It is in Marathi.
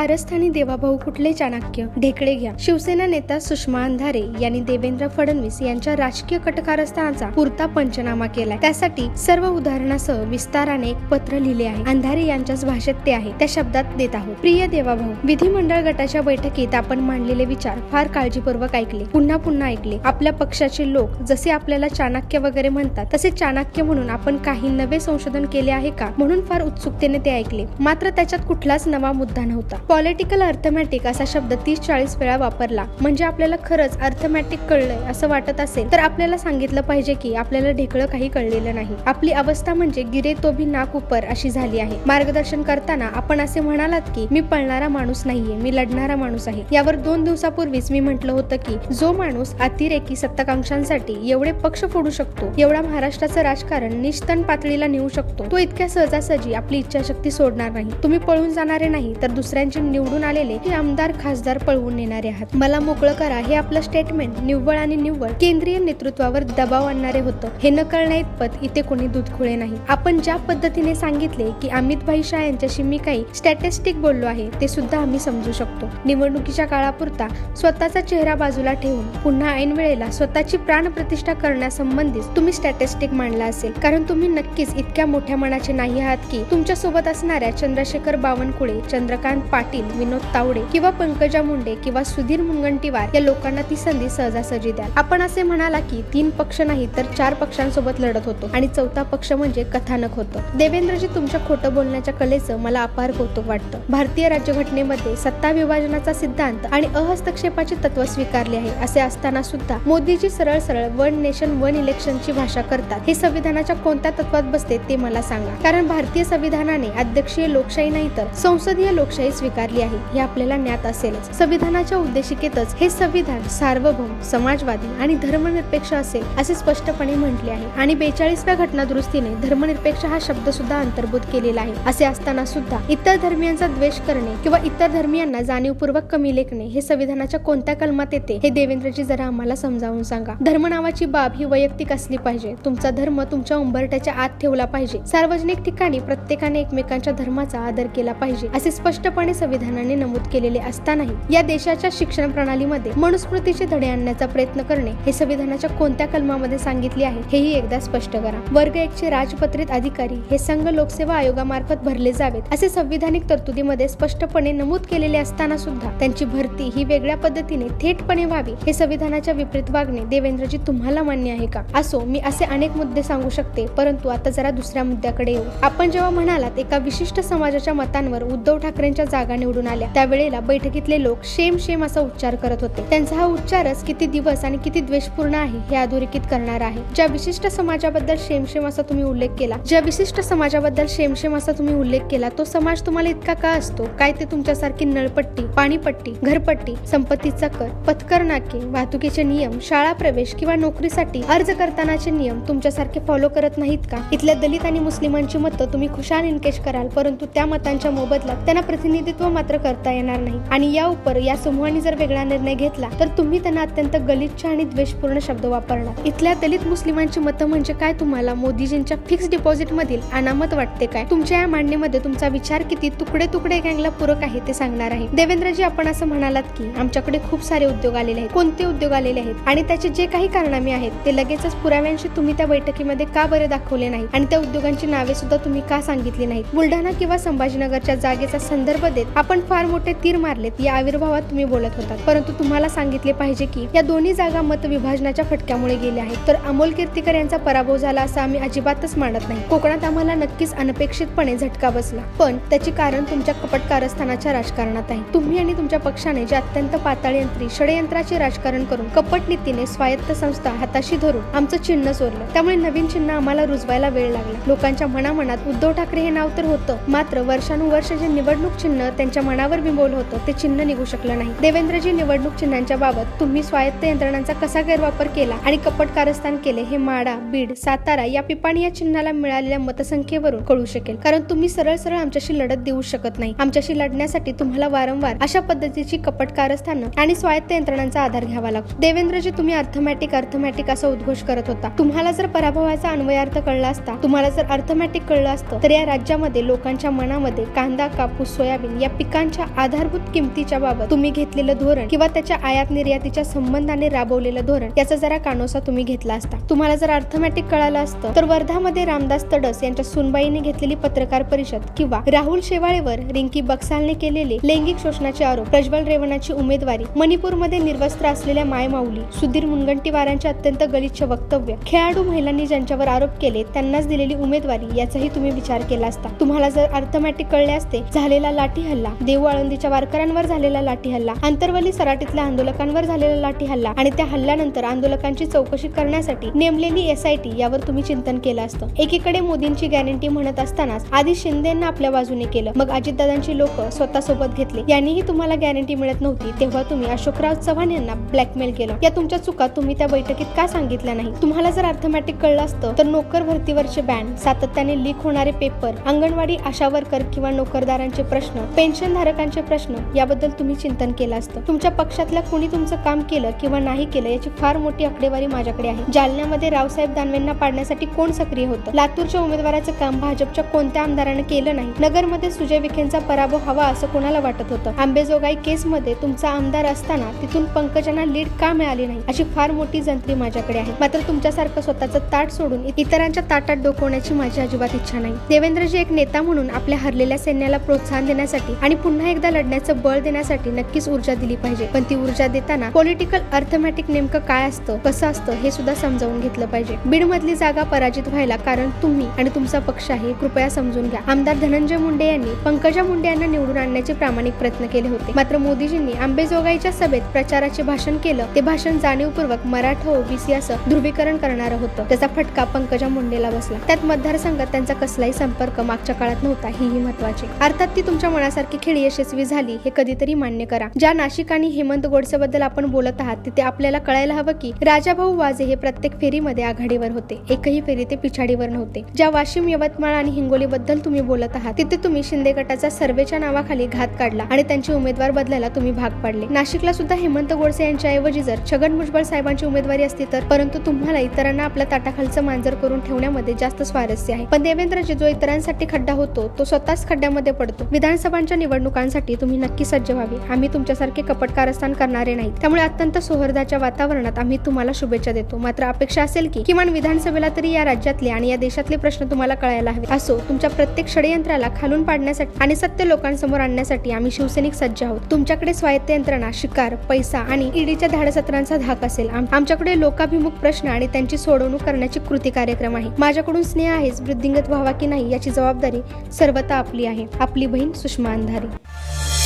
कारस्थानी देवाभाऊ कुठले चाणक्य? ढेकळे घ्या. शिवसेना नेता सुषमा अंधारे यांनी देवेंद्र फडणवीस यांच्या राजकीय कटकारस्थानाचा पुरता पंचनामा केलाय. त्यासाठी सर्व उदाहरणासह विस्ताराने एक पत्र लिहिले आहे. अंधारे यांच्याच भाषेत ते आहे. त्या शब्दात देत आहोत. प्रिय देवाभाऊ विधिमंडळ गटाच्या बैठकीत आपण मांडलेले विचार फार काळजीपूर्वक ऐकले. पुन्हा पुन्हा ऐकले. आपल्या पक्षाचे लोक जसे आपल्याला चाणक्य वगैरे म्हणतात तसे चाणक्य म्हणून आपण काही नवे संशोधन केले आहे का? म्हणून फार उत्सुकतेने ते ऐकले. मात्र त्याच्यात कुठलाच नवा मुद्दा नव्हता. पॉलिटिकल अर्थमॅटिक असा शब्द तीस चाळीस वेळा वापरला. म्हणजे आपल्याला खरंच अर्थमॅटिक कळलंय असं वाटत असेल तर आपल्याला सांगितलं पाहिजे की आपल्याला ढेकळं काही कळलेलं नाही. आपली अवस्था म्हणजे गिरे तो भी नाक उपर अशी झाली आहे. मार्गदर्शन करताना आपण असे म्हणालात की मी पळणारा माणूस नाहीये मी लढणारा माणूस आहे. यावर दोन दिवसापूर्वीच मी म्हटलं होतं की जो माणूस अतिरेकी सत्ताकांक्षांसाठी एवढे पक्ष फोडू शकतो एवढा महाराष्ट्राचं राजकारण निस्तन पातळीला नेऊ शकतो तो इतक्या सहजासहजी आपली इच्छाशक्ती सोडणार नाही. तुम्ही पळून जाणारे नाही तर दुसऱ्यांची निवडून आलेले हे आमदार खासदार पळवून नेणारे आहात. मला मोकळं करा हे आपलं स्टेटमेंट निव्वळ आणि निव्वळ. केंद्रीय नेतृत्वावर दबाव आणणारे होतं. हे न कळण्या इतपत इथे कोणी दुधखुळे नाही. आपण ज्या पद्धतीने सांगितले की अमित भाई शाह यांच्याशी मी काही स्टॅटिस्टिक बोललो आहे ते सुद्धा आम्ही समजू शकतो. निवडणुकीच्या काळापुरता स्वतःचा चेहरा बाजूला ठेवून पुन्हा ऐन वेळेला स्वतःची प्राणप्रतिष्ठा करण्यासंबंधित तुम्ही स्टॅटिस्टिक मांडला असेल. कारण तुम्ही नक्कीच इतक्या मोठ्या मनाचे नाही आहात की तुमच्यासोबत असणाऱ्या चंद्रशेखर बावनकुळे चंद्रकांत पाटील विनोद तावडे किंवा पंकजा मुंडे किंवा सुधीर मुनगंटीवार या लोकांना ती संधी सहजासहजी द्याल. आपण असे म्हणाला की तीन पक्ष नाही तर चार पक्षांसोबत लढत होतो आणि चौथा पक्ष म्हणजे कथानक होतं. देवेंद्रजी तुमच्या खोटं बोलण्याच्या कलेचं मला अपार कौतुक वाटतं. भारतीय राज्यघटनेमध्ये सत्ता विभाजनाचा सिद्धांत आणि अहस्तक्षेपाचे तत्व स्वीकारले आहे असे असताना सुद्धा मोदीजी सरळ सरळ वन नेशन वन इलेक्शनची भाषा करतात. हे संविधानाच्या कोणत्या तत्वात बसते ते मला सांगा. कारण भारतीय संविधानाने अध्यक्षीय लोकशाही नाही तर संसदीय लोकशाही स्वीकार स्वीकारली आहे हे आपल्याला ज्ञात असेलच. संविधानाच्या उद्देशिकेतच हे संविधान सार्वभौम समाजवादी आणि धर्मनिरपेक्ष असेल असे स्पष्टपणे म्हटले आहे. आणि बेचाळीसव्या घटना दुरुस्तीने धर्मनिरपेक्ष हा शब्द सुद्धा अंतर्भूत केलेला आहे. असे असताना सुद्धा इतर धर्मियांचा द्वेष करणे किंवा इतर धर्मियांना जाणीवपूर्वक कमी लेखणे हे संविधानाच्या कोणत्या कलमात येते हे देवेंद्रजी जरा आम्हाला समजावून सांगा. धर्म नावाची बाब ही वैयक्तिक असली पाहिजे. तुमचा धर्म तुमच्या उंबरट्याच्या आत ठेवला पाहिजे. सार्वजनिक ठिकाणी प्रत्येकाने एकमेकांच्या धर्माचा आदर केला पाहिजे असे स्पष्टपणे संविधानाने नमूद केलेले असतानाही या देशाच्या शिक्षण प्रणालीमध्ये मनुस्मृतीचे धडे आणण्याचा प्रयत्न करणे हे संविधानाच्या कोणत्या कलमामध्ये सांगितले आहे हेही एकदा स्पष्ट करा. वर्ग एकचे राजपत्रित अधिकारी हे संघ लोकसेवा आयोगामार्फत भरले जावेत असे संविधानिक तरतुदीमध्ये स्पष्टपणे नमूद केलेले असताना सुद्धा त्यांची भरती ही वेगळ्या पद्धतीने थेटपणे व्हावी हे संविधानाच्या विपरीत वागणे देवेंद्रजी तुम्हाला मान्य आहे का? असो मी असे अनेक मुद्दे सांगू शकते परंतु आता जरा दुसऱ्या मुद्द्याकडे येऊ. आपण जेव्हा म्हणालात एका विशिष्ट समाजाच्या मतांवर उद्धव ठाकरेंच्या जागा निवडून आल्या. त्यावेळेला बैठकीतले लोक शेम शेम असा उच्चार करत होते. त्यांचा हा उच्चारच किती दिवस आणि किती द्वेषपूर्ण आहे हे अधोरेखित करणार आहे. ज्या विशिष्ट समाजाबद्दल शेमशेम असा तुम्ही उल्लेख केला ज्या विशिष्ट समाजाबद्दल शेमशेम असा तुम्ही उल्लेख केला तो समाज तुम्हाला इतका का असतो? काय ते तुमच्यासारखी नळपट्टी पाणीपट्टी घरपट्टी संपत्तीचा कर पथकर नाके वाहतुकीचे नियम शाळा प्रवेश किंवा नोकरीसाठी अर्ज करतानाचे नियम तुमच्यासारखे फॉलो करत नाहीत का? इथल्या दलित आणि मुस्लिमांची मतं तुम्ही खुशाल इनकेश कराल परंतु त्या मतांच्या मोबदल्यात त्यांना प्रतिनिधित्व मात्र करता येणार नाही. आणि या उपर या समूहाने जर वेगळा निर्णय घेतला तर तुम्ही त्यांना अत्यंत गलिच्छ आणि द्वेषपूर्ण शब्द वापरणार. इथल्या दलित मुस्लिमांची मतं म्हणजे काय तुम्हाला? मोदीजींच्या फिक्स डिपॉझिट मधील अनामत वाटते काय? तुमच्या या मांडणीमध्ये तुमचा विचार किती तुकडे तुकडे गँगला पूरक आहे ते सांगणार आहे. देवेंद्रजी आपण असं म्हणालात की आमच्याकडे खूप सारे उद्योग आलेले आहेत. कोणते उद्योग आलेले आहेत? आणि त्याचे जे काही कारणामे आहेत ते लगेचच पुराव्यांशी तुम्ही त्या बैठकीमध्ये का बरे दाखवले नाही आणि त्या उद्योगांची नावे सुद्धा तुम्ही का सांगितली नाहीत? बुलढाणा किंवा संभाजीनगरच्या जागेचा संदर्भ देत आपण फार मोठे तीर मारलेत या आविर्भावात तुम्ही बोलत होतात. परंतु तुम्हाला सांगितले पाहिजे की या दोन्ही जागा मत विभाजनाच्या फटक्यामुळे गेल्या आहेत. तर अमोल कीर्तीकर यांचा पराभव झाला असं आम्ही अजिबातच मानत नाही. कोकणात आम्हाला नक्कीच अनपेक्षितपणे झटका बसला. पण त्याची कारण तुमच्या कपट कारस्थानाच्या राजकारणात आहे. तुम्ही आणि तुमच्या पक्षाने जे अत्यंत पाताळयंत्री षडयंत्राचे राजकारण करून कपट नीतीने स्वायत्त संस्था हाताशी धरून आमचं चिन्ह चोरलं. त्यामुळे नवीन चिन्ह आम्हाला रुजवायला वेळ लागला. लोकांच्या मनामनात उद्धव ठाकरे हे नाव तर होतं. मात्र वर्षानुवर्ष जे निवडणूक चिन्ह त्यांच्या मनावर बिंबवलं होतं. ते चिन्ह निघू शकलं नाही. देवेंद्रजी निवडणूक चिन्हांच्या बाबत तुम्ही स्वायत्त यंत्रणांचा कसा गैरवापर केला आणि कपट कारस्थान केले हे माडा बीड सातारा या पिपाणी या चिन्हाला मिळालेल्या मतसंख्येवरून कळू शकेल. कारण तुम्ही सरळ सरळ आमच्याशी लढत देऊ शकत नाही. आमच्याशी लढण्यासाठी तुम्हाला वारंवार अशा पद्धतीची कपट कारस्थानं आणि स्वायत्त यंत्रणांचा आधार घ्यावा लागतो. देवेंद्रजी तुम्ही अर्थमॅटिक अर्थमॅटिक असा उद्घोष करत होता. तुम्हाला जर पराभवाचा अन्वयार्थ कळला असता तुम्हाला जर अर्थमॅटिक कळलं असतं तर या राज्यामध्ये लोकांच्या मनामध्ये कांदा कापूस सोयाबीन या पिकांच्या आधारभूत किमतीच्या बाबत तुम्ही घेतलेलं धोरण किंवा त्याच्या आयात निर्यातीच्या संबंधाने राबवलेलं धोरण याचा जरा कानोसा तुम्ही घेतला असता. तुम्हाला जर अर्थमॅटिक कळालं असतं तर वर्धामध्ये रामदास तडस यांच्या सुनबाईने घेतलेली पत्रकार परिषद किंवा राहुल शेवाळेवर रिंकी बक्सालने केलेले लैंगिक शोषणाचे आरोप प्रज्वल रेवणाची उमेदवारी मणिपूरमध्ये निर्वस्त्र असलेल्या मायमाऊली सुधीर मुनगंटीवारांचे अत्यंत गलिच्छ वक्तव्य खेळाडू महिलांनी ज्यांच्यावर आरोप केले त्यांनाच दिलेली उमेदवारी याचाही तुम्ही विचार केला असता. तुम्हाला जर अर्थमॅटिक कळले असते झालेला लाठी हल्ला देऊ आळंदीच्या वारकऱ्यांवर झालेला लाठी हल्ला आंतरवली सराटीतल्या आंदोलकांवर झालेला लाठी हल्ला आणि त्या हल्ल्यानंतर आंदोलकांची चौकशी करण्यासाठी नेमलेली एसआयटी यावर तुम्ही चिंतन केलं असतं. एकीकडे मोदींची गॅरंटी म्हणत असतानाच आधी शिंदेना आपल्या बाजूने केलं मग अजितदादांची लोक स्वतः सोबत घेतले. यांनीही तुम्हाला गॅरंटी मिळत नव्हती तेव्हा तुम्ही अशोकराव चव्हाण यांना ब्लॅकमेल केलं. या तुमच्या चुका तुम्ही त्या बैठकीत का सांगितल्या नाही? तुम्हाला जर अर्थमॅटिक कळलं असतं तर नोकर भरतीवरचे बॅन सातत्याने लीक होणारे पेपर अंगणवाडी आशा वर्कर किंवा नोकरदारांचे प्रश्न पेन धारकांचे प्रश्न याबद्दल तुम्ही चिंतन केलं असतं. तुमच्या पक्षातल्या कुणी तुमचं काम केलं किंवा नाही केलं याची फार मोठी आकडेवारी माझ्याकडे आहे. जालन्यामध्ये रावसाहेब दानवेंना पाडण्यासाठी कोण सक्रिय होतं? लातूरच्या उमेदवाराचं काम भाजपच्या कोणत्या आमदारानं केलं नाही? नगरमध्ये सुजय विखेंचा पराभव हवा असं कोणाला वाटत होतं? आंबेजोगाई केसमध्ये तुमचा आमदार असताना तिथून पंकजांना लीड का मिळाली नाही? अशी फार मोठी जंत्री माझ्याकडे आहे. मात्र तुमच्यासारखं स्वतःचं ताट सोडून इतरांच्या ताटात डोकवण्याची माझी अजिबात इच्छा नाही. देवेंद्रजी एक नेता म्हणून आपल्या हरलेल्या सैन्याला प्रोत्साहन देण्यासाठी आणि पुन्हा एकदा लढण्याचं बळ देण्यासाठी नक्कीच ऊर्जा दिली पाहिजे. पण ती ऊर्जा देताना पॉलिटिकल अर्थमॅटिक नेमकं काय असतं कसं असतं हे सुद्धा समजावून घेतलं पाहिजे. बीड मधली जागा पराजित व्हायला कारण तुम्ही आणि तुमचा पक्ष आहे कृपया समजून घ्या. आमदार धनंजय मुंडे यांनी पंकजा मुंडे यांना निवडून आणण्याचे प्रामाणिक प्रयत्न केले होते. मात्र मोदीजींनी आंबेजोगाईच्या सभेत प्रचाराचे भाषण केलं. ते भाषण जाणीवपूर्वक मराठा ओबीसी असं ध्रुवीकरण करणारं होतं. त्याचा फटका पंकजा मुंडेला बसला. त्यात मतदारसंघात त्यांचा कसलाही संपर्क मागच्या काळात नव्हता. हीही महत्त्वाचे अर्थात ती तुमच्या मनासारखी खेळ यशस्वी झाली हे कधीतरी मान्य करा. ज्या नाशिक आणि हेमंत गोडसे बद्दल आपण बोलत आहात तिथे आपल्याला कळायला हवं की राजाभाऊ वाजे हे प्रत्येक फेरीमध्ये आघाडीवर होते. एकही फेरी ते पिछाडीवर नव्हते. ज्या वाशिम यवतमाळ आणि हिंगोली बद्दल तुम्ही बोलत आहात तिथे तुम्ही शिंदे गटाचा सर्वेच्या नावाखाली घात काढला आणि त्यांचे उमेदवार बदलायला तुम्ही भाग पाडले. नाशिकला सुद्धा हेमंत गोडसे यांच्याऐवजी जर छगन भुजबळ साहेबांची उमेदवारी असती तर परंतु तुम्हाला इतरांना आपल्या ताटाखालचं मांजर करून ठेवण्यामध्ये जास्त स्वारस्य आहे. पण देवेंद्रजी जो इतरांसाठी खड्डा होतो तो स्वतःच खड्ड्यामध्ये पडतो. विधानसभांच्या निवडणुकांसाठी तुम्ही नक्की सज्ज व्हावी. आम्ही तुमच्यासारखे कपट कारस्थान करणारे नाही त्यामुळे अत्यंत सौहार्दाच्या वातावरणात आम्ही तुम्हाला शुभेच्छा देतो. मात्र अपेक्षा असेल की किमान विधानसभेला तरी या राज्यातले आणि या देशातले प्रश्न तुम्हाला कळायला हवे. असो तुमच्या प्रत्येक षडयंत्राला खालून पाडण्यासाठी आणि सत्य लोकांसमोर आणण्यासाठी आम्ही शिवसैनिक सज्ज आहोत. तुमच्याकडे स्वायत्त यंत्रणा शिकार पैसा आणि ईडीच्या धाडसत्रांचा धाक असेल. आम- आमच्याकडे लोकाभिमुख प्रश्न आणि त्यांची सोडवणूक करण्याची कृती कार्यक्रम आहे. माझ्याकडून स्नेह आहेच वृद्धिंगत व्हावा की नाही याची जबाबदारी सर्वता आपली आहे. आपली बहीण सुषमा अंधारी. cada